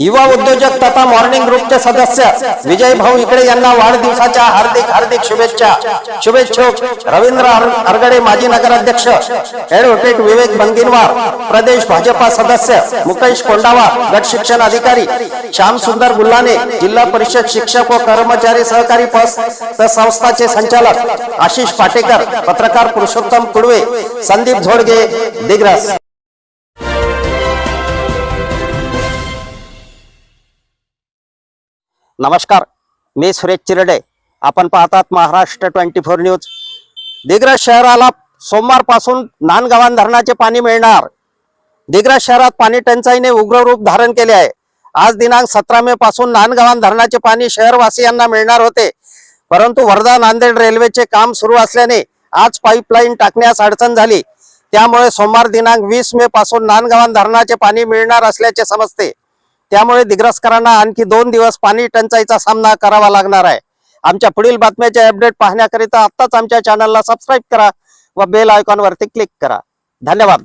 युवा उद्योजक तथा मॉर्निंग ग्रुपचे सदस्य विजय भाऊ इकडे यांना वाढदिवसाच्या हार्दिक हार्दिक शुभेच्छा. शुभेच्छुक रवींद्र हरगडे माजी नगराध्यक्ष ऍडव्होकेट विवेक बंगिनवार प्रदेश भाजपा सदस्य मुकेश कोंडावा गट शिक्षण अधिकारी श्याम सुंदर गुल्हाने जिल्हा परिषद शिक्षक व कर्मचारी सहकारी पस संस्थाचे संचालक आशिष पाटेकर पत्रकार पुरुषोत्तम कुडवे संदीप झोडगे दिग्रस. नमस्कार मी सुरेश चिरडे. आपण पाहतात Maharashtra twenty four news. Digras शहराला सोमवारपासून नानगवान धरणाचे पाणी मिळणार. दिग्रज शहरात पाणी टंचाईने उग्र रूप धारण केले आहे. आज दिनांक सतरा मे पासून नानगव्हाण धरणाचे पाणी शहरवासियांना मिळणार होते. परंतु वर्धा नांदेड रेल्वेचे काम सुरू असल्याने आज पाईपलाईन टाकण्यास अडचण झाली. त्यामुळे सोमवार दिनांक वीस मे पासून नानगव्हाण धरणाचे पाणी मिळणार असल्याचे समजते. त्यामुळे दिग्रसकरांना आणखी दोन दिवस पाणी टंचाईचा सामना करावा लागणार आहे. आमच्या पुढील बातम्याचे अपडेट पाहण्याकरिता आत्ताच आमच्या चॅनलला सबस्क्राईब करा व बेल आयकॉनवरती क्लिक करा. धन्यवाद.